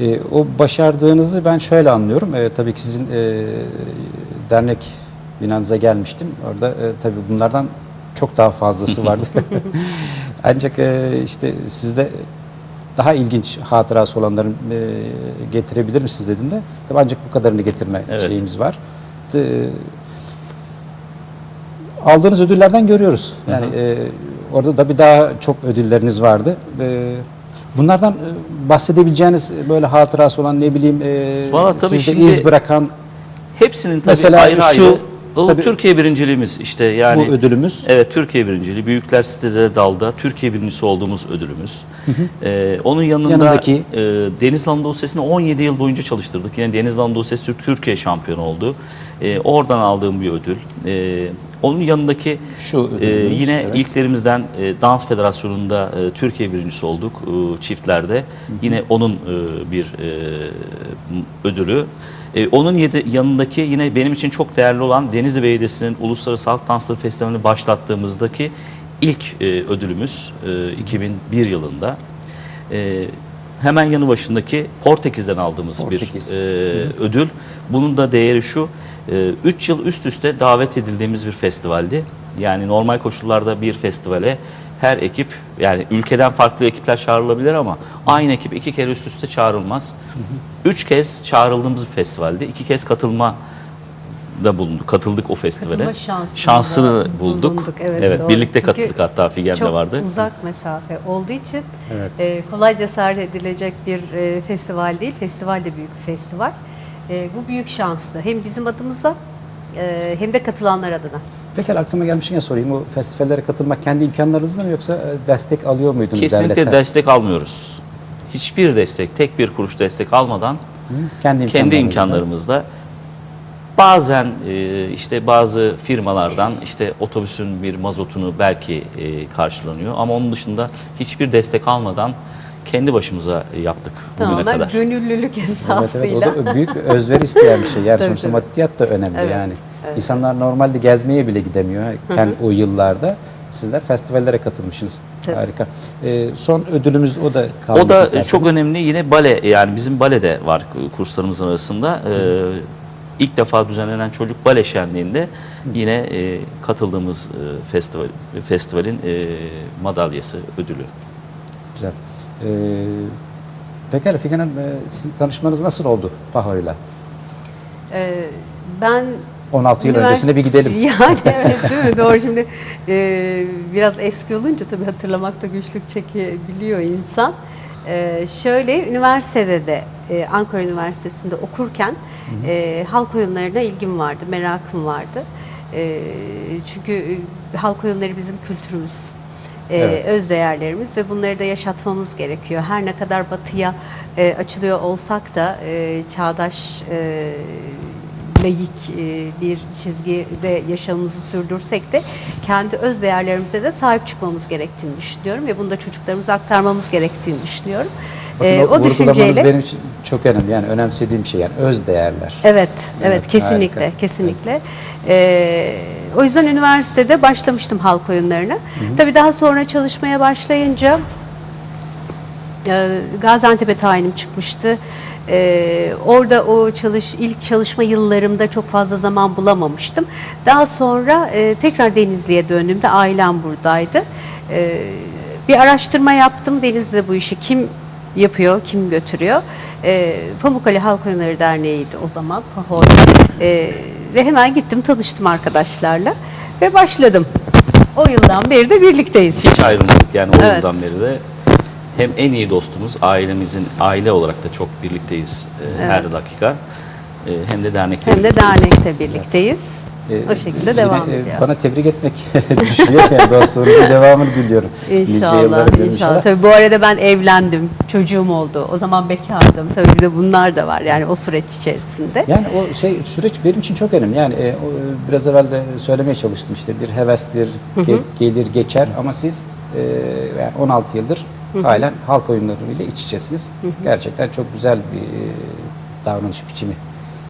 E, o başardığınızı ben şöyle anlıyorum. E, tabii ki sizin e, dernek binanıza gelmiştim. Orada e, tabii bunlardan çok daha fazlası vardı. Ancak e, işte sizde daha ilginç hatırası olanların e, getirebilir misiniz dediğimde tabii ancak bu kadarını getirme Evet. şeyimiz var. T- aldığınız ödüllerden görüyoruz. Yani e, orada da bir daha çok ödülleriniz vardı. E, bunlardan e, bahsedebileceğiniz böyle hatırası olan ne bileyim e, tabii sizde iz bırakan Hepsinin tabii Mesela ayrı şu- ayrı. O tabii- Türkiye birinciliğimiz işte yani. bu ödülümüz. Evet Türkiye birinciliği. Büyükler Sitezleri Dal'da Türkiye birincisi olduğumuz ödülümüz. Ee, onun yanında Yanındaki- e, Deniz Landa Sesi'ni 17 yıl boyunca çalıştırdık. Yine Deniz Sesi Türk- Türkiye şampiyonu oldu. Ee, oradan aldığım bir ödül. Ee, onun yanındaki Şu e, yine evet. ilklerimizden e, Dans Federasyonu'nda e, Türkiye birincisi olduk e, çiftlerde. Yine onun e, bir e, ödülü. E, onun yedi, yanındaki yine benim için çok değerli olan Denizli Belediyesi'nin Uluslararası Halk Dansları Festivali'ni başlattığımızdaki ilk e, ödülümüz e, 2001 yılında. E, hemen yanı başındaki Portekiz'den aldığımız Portekiz. bir e, ödül. Bunun da değeri şu, 3 yıl üst üste davet edildiğimiz bir festivaldi. Yani normal koşullarda bir festivale her ekip, yani ülkeden farklı ekipler çağrılabilir ama aynı ekip iki kere üst üste çağrılmaz. Üç kez çağrıldığımız bir festivaldi. İki kez katılma da bulunduk. Katıldık o festivale. Katılma şansını bulduk. bulunduk, evet, doğru. birlikte Çünkü katıldık hatta Figen de Çok vardı. uzak mesafe olduğu için Evet. e, kolay cesaret edilecek bir e, festival değil. Festival de büyük bir festival. E, bu büyük şanstı. Hem bizim adımıza e, hem de katılanlar adına. Peki aklıma gelmişken sorayım. O festivallere katılmak kendi imkanlarınızla mı yoksa e, destek alıyor muydunuz Kesinlikle devletten? destek almıyoruz. Hiçbir destek, tek bir kuruş destek almadan Hı? Kendi kendi imkanlarımızla bazen e, işte bazı firmalardan işte otobüsün bir mazotunu belki e, karşılanıyor ama onun dışında hiçbir destek almadan kendi başımıza yaptık bugüne Tamamen kadar. gönüllülük Evet, esasıyla. evet, o da büyük özveri isteyen bir şey. Yani Tabii, sonuçta tabii. maddiyat da önemli Evet, yani. evet. İnsanlar normalde gezmeye bile gidemiyor kendi o yıllarda. Sizler festivallere katılmışsınız. Tabii. Harika. Ee, son ödülümüz o da O kalmasın da isterseniz. çok önemli yine bale yani bizim balede var kurslarımızın arasında. Ee, ilk defa düzenlenen çocuk bale şenliğinde yine e, katıldığımız e, festival festivalin e, madalyası ödülü. Güzel. Ee, pekala Figen Hanım, e, sizin tanışmanız nasıl oldu Paho'yla? E, ben 16 yıl Üniversite- öncesine bir gidelim. Yani evet değil mi? Doğru şimdi e, biraz eski olunca tabii hatırlamakta güçlük çekebiliyor insan. E, şöyle üniversitede de e, Ankara Üniversitesi'nde okurken e, halk oyunlarına ilgim vardı, merakım vardı. E, çünkü e, halk oyunları bizim kültürümüz. E, Evet. öz değerlerimiz ve bunları da yaşatmamız gerekiyor. Her ne kadar batıya e, açılıyor olsak da e, çağdaş e, layık e, bir çizgide yaşamımızı sürdürsek de kendi öz değerlerimize de sahip çıkmamız gerektiğini düşünüyorum ve bunu da çocuklarımıza aktarmamız gerektiğini düşünüyorum. Bakın E, o, düşünceyle benim için çok önemli. Yani önemsediğim şey yani öz değerler. Evet, evet, Evet, kesinlikle, harika. kesinlikle. Ee, o yüzden üniversitede başlamıştım halk oyunlarına. Tabii daha sonra çalışmaya başlayınca e, Gaziantep'e tayinim çıkmıştı. Ee, orada o çalış ilk çalışma yıllarımda çok fazla zaman bulamamıştım. Daha sonra e, tekrar Denizli'ye döndüğümde ailem buradaydı. Ee, bir araştırma yaptım. Denizli'de bu işi kim yapıyor, kim götürüyor? Ee, Pamukkale Halk Oyunları Derneği'ydi o zaman, PAHOY. Ee, ve hemen gittim, tanıştım arkadaşlarla ve başladım. O yıldan beri de birlikteyiz. Hiç ayrılmadık yani o Evet. yıldan beri de hem en iyi dostumuz ailemizin aile olarak da çok birlikteyiz e, her dakika E, hem de dernekte Hem de birlikteyiz. dernekte birlikteyiz. Ee, o şekilde yine, devam e, ediyor. Bana tebrik etmek düşüyor yani dostluğunuzun devamını diliyorum. İnşallah, diliyorum inşallah. Tabii bu arada ben evlendim, çocuğum oldu. O zaman bekardım. Tabii bir de bunlar da var yani o süreç içerisinde. Yani o şey süreç benim için çok önemli. Yani e, o, e, biraz evvel de söylemeye çalıştım işte bir hevestir, ge- gelir geçer ama siz e, yani 16 yıldır halen halk oyunlarıyla iç içesiniz. Gerçekten çok güzel bir e, davranış biçimi